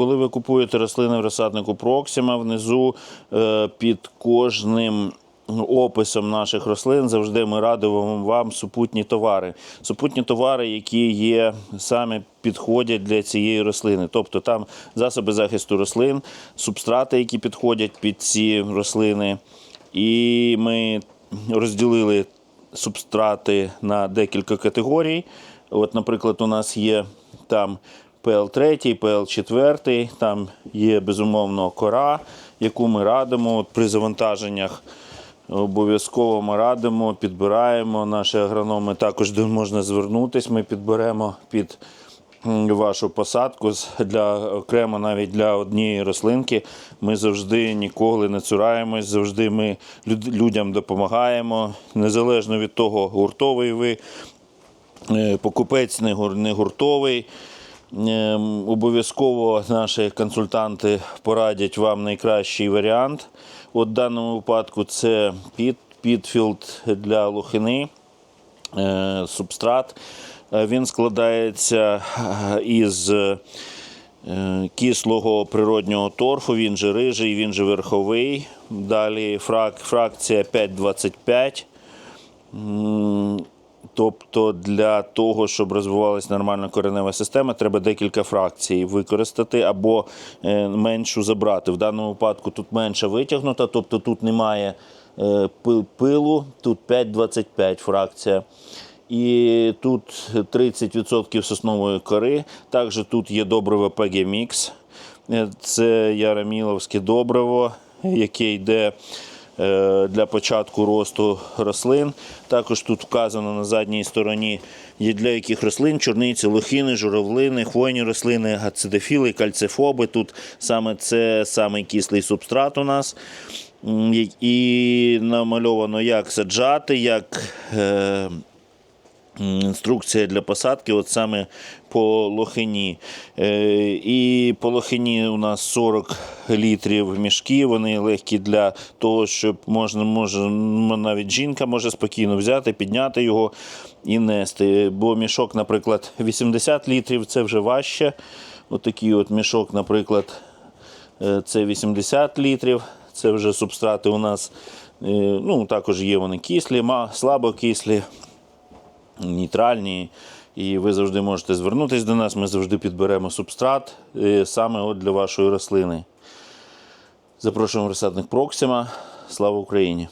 коли ви купуєте рослини в розсаднику Проксима, внизу е, під кожним описом наших рослин завжди ми радимо вам супутні товари. Супутні товари, які є саме підходять для цієї рослини. Тобто там засоби захисту рослин, субстрати, які підходять під ці рослини. І ми розділили субстрати на декілька категорій. От, наприклад, у нас є там ПЛ3, ПЛ4, там є безумовно кора, яку ми радимо от при завантаженнях. Обов'язково ми радимо, підбираємо. Наші агрономи також до можна звернутися. Ми підберемо під вашу посадку для окремо навіть для однієї рослинки. Ми завжди ніколи не цураємось, завжди ми людям допомагаємо, незалежно від того, гуртовий ви Е, покупець не гуртовий. Ем, Обов'язково наші консультанти порадять вам найкращий варіант. От в даному випадку це під, підфілд для лохини, е, субстрат. Е, Він складається е, із кислого природнього торфу, він же рижий, він же верховий. Далі фрак, фракція 5,25. Тобто для того, щоб розвивалася нормальна коренева система, треба декілька фракцій використати або е, меншу забрати. В даному випадку тут менша витягнута, тобто тут немає е, пилу, тут 5,25 фракція. І тут 30% соснової кори. Також тут є добриво Мікс. Е, Це яроміловське добриво, яке йде для початку росту рослин. Також тут вказано на задній стороні для яких рослин чорниці, лохини, журавлини, хвойні рослини, гацидофіли, кальцифоби. Тут саме це самий кислий субстрат у нас. І- намальовано, як саджати, як е, інструкція для посадки, от саме по лохині. Е, І по лохині у нас 40 літрів мішки, вони легкі для того, щоб можна, може, навіть жінка може спокійно взяти, підняти його і нести. Бо мішок, наприклад, 80 літрів це вже важче. Отакий от мішок, наприклад, Е, це 80 літрів. Це вже субстрати у нас. е, Ну, також є вони кислі, ма- слабокислі, нейтральні. І ви завжди можете звернутися до нас. Ми завжди підберемо субстрат е, саме от для вашої рослини. Запрошуємо розсадник Проксима. Слава Україні!